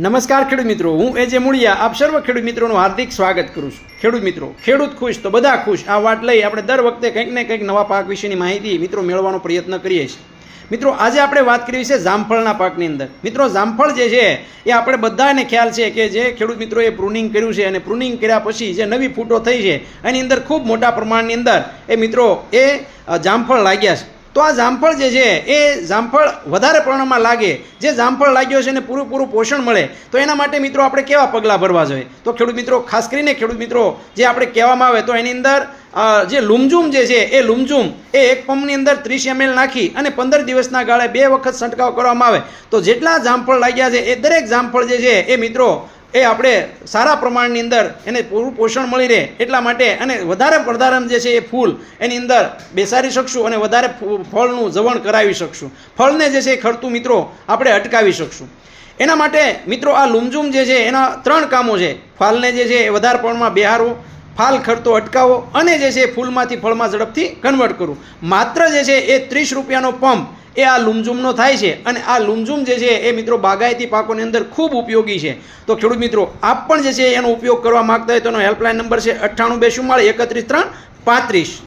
નમસ્કાર ખેડૂત મિત્રો, હું એ જે મૂળિયા. આપ સર્વ ખેડૂત મિત્રોનું હાર્દિક સ્વાગત કરું છું. ખેડૂત મિત્રો, ખેડૂત ખુશ તો બધા ખુશ. આ વાત લઈ આપણે દર વખતે કંઈક ને કંઈક નવા પાક વિશેની માહિતી મિત્રો મેળવવાનો પ્રયત્ન કરીએ છીએ. મિત્રો, આજે આપણે વાત કરવી છે જામફળના પાકની અંદર. મિત્રો, જામફળ જે છે, એ આપણે બધાને ખ્યાલ છે કે જે ખેડૂત મિત્રોએ પ્રુનિંગ કર્યું છે અને પ્રુનિંગ કર્યા પછી જે નવી ફૂટો થઈ છે, એની અંદર ખૂબ મોટા પ્રમાણની અંદર એ મિત્રો, એ જામફળ લાગ્યા છે. તો આ જામફળ જે છે, એ જામફળ વધારે પ્રમાણમાં લાગે. જે જામફળ લાગ્યો છે એને પૂરેપૂરું પોષણ મળે. તો એના માટે મિત્રો આપણે કેવા પગલાં ભરવા જોઈએ? તો ખેડૂત મિત્રો, ખાસ કરીને ખેડૂત મિત્રો, જે આપણે કહેવામાં આવે તો એની અંદર જે લુમઝુમ જે છે, એ લુમઝુમ, એ એક પંપની અંદર ત્રીસ એમએલ નાખી અને પંદર દિવસના ગાળે બે વખત છંટકાવ કરવામાં આવે. તો જેટલા જામફળ લાગ્યા છે, એ દરેક જામફળ જે છે, એ મિત્રો એ આપણે સારા પ્રમાણની અંદર એને પૂરું પોષણ મળી રહે એટલા માટે અને વધારે વધારે જે છે એ ફૂલ, એની અંદર બેસાડી શકશું અને વધારે ફળનું જવણ કરાવી શકશું. ફળને જે છે એ ખરતું મિત્રો આપણે અટકાવી શકશું. એના માટે મિત્રો આ લુમઝુમ જે છે એના ત્રણ કામો છે. ફાલને જે છે એ વધારે પ્રમાણમાં બેહારવું, ફાલ ખરતો અટકાવો અને જે છે ફૂલમાંથી ફળમાં ઝડપથી કન્વર્ટ કરવું. માત્ર જે છે એ ત્રીસ રૂપિયાનો પંપ એ આ લુમઝુમનો થાય છે અને આ લુમઝુમ જે છે એ મિત્રો બાગાયતી પાકોની અંદર ખૂબ ઉપયોગી છે. તો ખેડૂત મિત્રો, આપ પણ જે છે એનો ઉપયોગ કરવા માંગતા હોય તો એનો હેલ્પલાઇન નંબર છે અઠ્ઠાણું બે એકત્રીસ ત્રણ પાંત્રીસ.